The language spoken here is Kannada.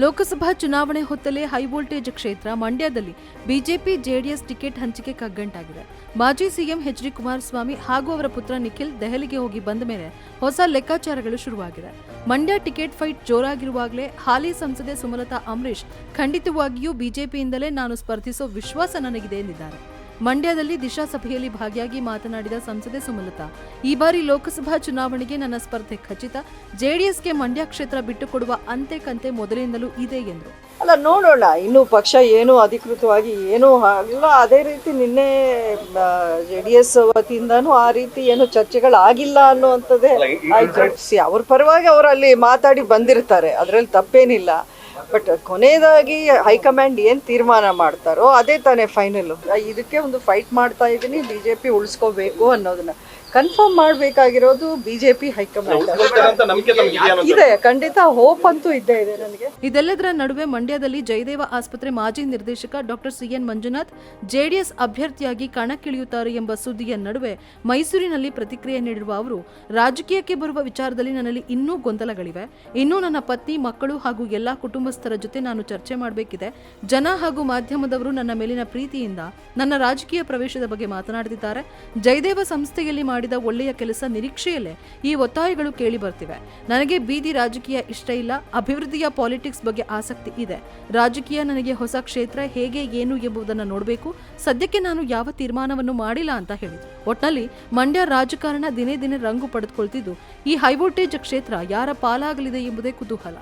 ಲೋಕಸಭಾ ಚುನಾವಣೆ ಹೊತ್ತಲೇ ಹೈವೋಲ್ಟೇಜ್ ಕ್ಷೇತ್ರ ಮಂಡ್ಯದಲ್ಲಿ ಬಿಜೆಪಿ ಜೆಡಿಎಸ್ ಟಿಕೆಟ್ ಹಂಚಿಕೆ ಕಗ್ಗಂಟಾಗಿದೆ. ಮಾಜಿ ಸಿಎಂ ಎಚ್ ಡಿ ಕುಮಾರಸ್ವಾಮಿ ಹಾಗೂ ಅವರ ಪುತ್ರ ನಿಖಿಲ್ ದೆಹಲಿಗೆ ಹೋಗಿ ಬಂದ ಮೇಲೆ ಹೊಸ ಲೆಕ್ಕಾಚಾರಗಳು ಶುರುವಾಗಿದೆ ಮಂಡ್ಯ ಟಿಕೆಟ್ ಫೈಟ್ ಜೋರಾಗಿರುವಾಗಲೇ ಹಾಲಿ ಸಂಸದೆ ಸುಮಲತಾ ಅಂಬರೀಶ್ ಖಂಡಿತವಾಗಿಯೂ ಬಿಜೆಪಿಯಿಂದಲೇ ನಾನು ಸ್ಪರ್ಧಿಸೋ ವಿಶ್ವಾಸ ನನಗಿದೆ ಎಂದಿದ್ದಾರೆ. ಮಂಡ್ಯದಲ್ಲಿ ದಿಶಾ ಸಭೆಯಲ್ಲಿ ಭಾಗಿಯಾಗಿ ಮಾತನಾಡಿದ ಸಂಸದೆ ಸುಮಲತಾ ಈ ಬಾರಿ ಲೋಕಸಭಾ ಚುನಾವಣೆಗೆ ನನ್ನ ಸ್ಪರ್ಧೆ ಖಚಿತ ಜೆಡಿಎಸ್ಗೆ ಮಂಡ್ಯ ಕ್ಷೇತ್ರ ಬಿಟ್ಟುಕೊಡುವ ಅಂತೆ ಕಂತೆ ಮೊದಲಿಂದಲೂ ಇದೆ ಎಂದರು ಅಲ್ಲ ನೋಡೋಣ ಇನ್ನು ಪಕ್ಷ ಏನು ಅಧಿಕೃತವಾಗಿ ಏನೂ ಅಲ್ಲ ಅದೇ ರೀತಿ ನಿನ್ನೆ ಜೆ ಡಿ ಎಸ್ ವತಿಯಿಂದನೂ ಆ ರೀತಿ ಏನು ಚರ್ಚೆಗಳಾಗಿಲ್ಲ ಅನ್ನುವಂಥದ್ದೇ ಅವ್ರ ಪರವಾಗಿ ಅವರಲ್ಲಿ ಮಾತಾಡಿ ಬಂದಿರ್ತಾರೆ ಅದರಲ್ಲಿ ತಪ್ಪೇನಿಲ್ಲ. ಬಟ್ ಕೊನೆಯದಾಗಿ ಹೈಕಮಾಂಡ್ ಏನು ತೀರ್ಮಾನ ಮಾಡ್ತಾರೋ ಅದೇ ತಾನೇ ಫೈನಲ್ ಇದಕ್ಕೆ ಒಂದು ಫೈಟ್ ಮಾಡ್ತಾ ಇದ್ದೀನಿ. ಬಿ ಜೆ ಪಿ ಉಳಿಸ್ಕೋಬೇಕು ಅನ್ನೋದನ್ನ. ಕನ್ಫರ್ಮ್ ಮಾಡಬೇಕಾಗಿರೋದು ಬಿಜೆಪಿ ಜೆ ಪಿ ಹೈಕಮಾಂಡ್. ಇದೆ ಖಂಡಿತ ಹೋಪ್ ಅಂತೂ ಇದ್ದೇ ಇದೆ ನನಗೆ. ಇದೆಲ್ಲದರ ನಡುವೆ ಮಂಡ್ಯದಲ್ಲಿ ಜಯದೇವ ಆಸ್ಪತ್ರೆ ಮಾಜಿ ನಿರ್ದೇಶಕ doctor C N Manjunath JDS ಅಭ್ಯರ್ಥಿಯಾಗಿ ಕಣಕ್ಕಿಳಿಯುತ್ತಾರೆ ಎಂಬ ಸುದ್ದಿಯ ನಡುವೆ ಮೈಸೂರಿನಲ್ಲಿ ಪ್ರತಿಕ್ರಿಯೆ ನೀಡಿರುವ ಅವರು ರಾಜಕೀಯಕ್ಕೆ ಬರುವ ವಿಚಾರದಲ್ಲಿ ನನ್ನಲ್ಲಿ ಇನ್ನೂ ಗೊಂದಲಗಳಿವೆ. ಇನ್ನೂ ನನ್ನ ಪತ್ನಿ ಮಕ್ಕಳು ಹಾಗೂ ಎಲ್ಲಾ ಕುಟುಂಬಸ್ಥರ ಜೊತೆ ನಾನು ಚರ್ಚೆ ಮಾಡಬೇಕಿದೆ. ಜನ ಹಾಗೂ ಮಾಧ್ಯಮದವರು ನನ್ನ ಮೇಲಿನ ಪ್ರೀತಿಯಿಂದ ನನ್ನ ರಾಜಕೀಯ ಪ್ರವೇಶದ ಬಗ್ಗೆ ಮಾತನಾಡುತ್ತಿದ್ದಾರೆ. ಜಯದೇವ ಸಂಸ್ಥೆಯಲ್ಲಿ ಮಾಡಿದ ಒಳ್ಳೆಯ ಕೆಲಸ ನಿರೀಕ್ಷೆಯಲ್ಲೇ ಈ ಒತ್ತಾಯಗಳು ಕೇಳಿ ಬರ್ತಿವೆ. ನನಗೆ ಬೀದಿ ರಾಜಕೀಯ ಇಷ್ಟ ಇಲ್ಲ. ಅಭಿವೃದ್ಧಿಯ ಪಾಲಿಟಿಕ್ಸ್ ಬಗ್ಗೆ ಆಸಕ್ತಿ ಇದೆ. ರಾಜಕೀಯ ನನಗೆ ಹೊಸ ಕ್ಷೇತ್ರ ಹೇಗೆ, ಏನು ಎಂಬುದನ್ನು ನೋಡಬೇಕು. ಸದ್ಯಕ್ಕೆ ನಾನು ಯಾವ ತೀರ್ಮಾನವನ್ನು ಮಾಡಿಲ್ಲ ಅಂತ ಹೇಳಿದ್ರು. ಒಟ್ನಲ್ಲಿ ಮಂಡ್ಯ ರಾಜಕಾರಣ ದಿನೇ ದಿನೇ ರಂಗು ಪಡೆದುಕೊಳ್ತಿದ್ದು. ಈ ಹೈವೋಲ್ಟೇಜ್ ಕ್ಷೇತ್ರ ಯಾರ ಪಾಲಾಗಲಿದೆ ಎಂಬುದೇ ಕುತೂಹಲ.